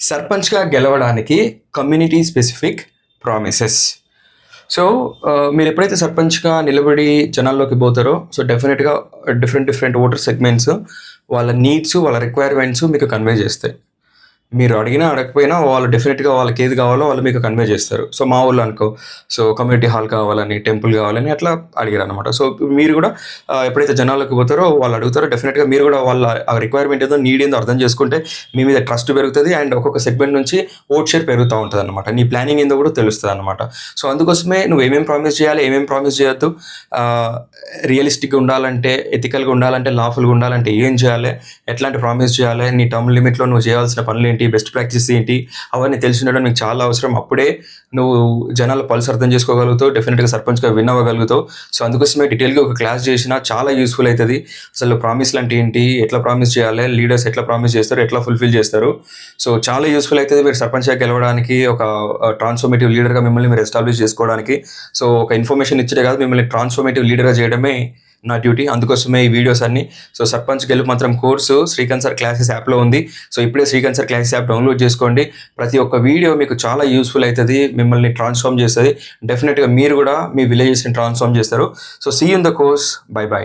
సర్పంచ్గా గెలవడానికి community specific promises so మీరు ఎప్పుడైతే సర్పంచ్గా నిలబడి జనాల్లోకి పోతారో సో డెఫినెట్గా డిఫరెంట్ డిఫరెంట్ ఓటర్ సెగ్మెంట్స్ వాళ్ళ నీడ్స్ వాళ్ళ రిక్వైర్మెంట్స్ మీకు కన్వే చేస్తాయి. మీరు అడిగినా అడగకపోయినా వాళ్ళు డెఫినెట్గా వాళ్ళకి ఏది కావాలో వాళ్ళు మీకు కన్వే చేస్తారు. సో మా ఊళ్ళో అనుకో సో కమ్యూనిటీ హాల్ కావాలని టెంపుల్ కావాలని అట్లా అడిగారు అనమాట సో మీరు కూడా ఎప్పుడైతే జనాలకు పోతారో వాళ్ళు అడుగుతారో డెఫినెట్గా మీరు కూడా వాళ్ళ ఆ రిక్వైర్మెంట్ ఏదో నీడ్ ఏందో అర్థం చేసుకుంటే మీ మీద ట్రస్ట్ పెరుగుతుంది అండ్ ఒక్కొక్క సెగ్మెంట్ నుంచి ఓట్ షేర్ పెరుగుతూ ఉంటుంది అనమాట నీ ప్లానింగ్ ఏందో కూడా తెలుస్తుంది అనమాట సో అందుకోసమే నువ్వు ఏమేమి ప్రామిస్ చేయాలి ఏమేమి ప్రామిస్ చేయొద్దు రియలిస్టిక్గా ఉండాలంటే ఎథికల్గా ఉండాలంటే లాఫుల్గా ఉండాలంటే ఏం చేయాలి ఎట్లాంటి ప్రామిస్ చేయాలి నీ టర్మ్ లిమిట్లో నువ్వు చేయాల్సిన పనులు ఏంటి బెస్ట్ ప్రాక్టీస్ ఏంటి అవన్నీ తెలిసి ఉండడం నీకు చాలా అవసరం. అప్పుడే నువ్వు జనాల పల్స్ అర్థం చేసుకోగలుగుతావు డెఫినెట్గా సర్పంచ్గా విన్ అవ్వగలుగుతావు. సో అందుకోసమే డీటెయిల్గా ఒక క్లాస్ చేసినా చాలా యూస్ఫుల్ అవుతుంది అసలు ప్రామిస్ లాంటి ఏంటి ఎట్లా ప్రామిస్ చేయాలి లీడర్స్ ఎట్లా ప్రామిస్ చేస్తారు ఎట్లా ఫుల్ఫిల్ చేస్తారు. సో చాలా యూస్ఫుల్ అవుతుంది మీరు సర్పంచ్గా గెలవడానికి ఒక ట్రాన్స్ఫర్మేటివ్ లీడర్గా మిమ్మల్ని మీరు ఎస్టాబ్లిష్ చేసుకోవడానికి. సో ఒక ఇన్ఫర్మేషన్ ఇచ్చే కాదు మిమ్మల్ని ట్రాన్స్ఫర్మేటివ్ లీడర్గా చేయడమే నా డ్యూటీ. అందుకోసమే ఈ వీడియోస్ అన్ని. సో సర్పంచ్ గెలుపు మాత్రం కోర్సు శ్రీకాంత్ సార్ క్లాసెస్ యాప్లో ఉంది. సో ఇప్పుడే Srikanth sir classes app download చేసుకోండి. ప్రతి ఒక్క వీడియో మీకు చాలా యూస్ఫుల్ అవుతుంది మిమ్మల్ని ట్రాన్స్ఫార్మ్ చేస్తుంది. డెఫినెట్గా మీరు కూడా మీ విలేజెస్ని ట్రాన్స్ఫార్మ్ చేస్తారు. So see in the course bye bye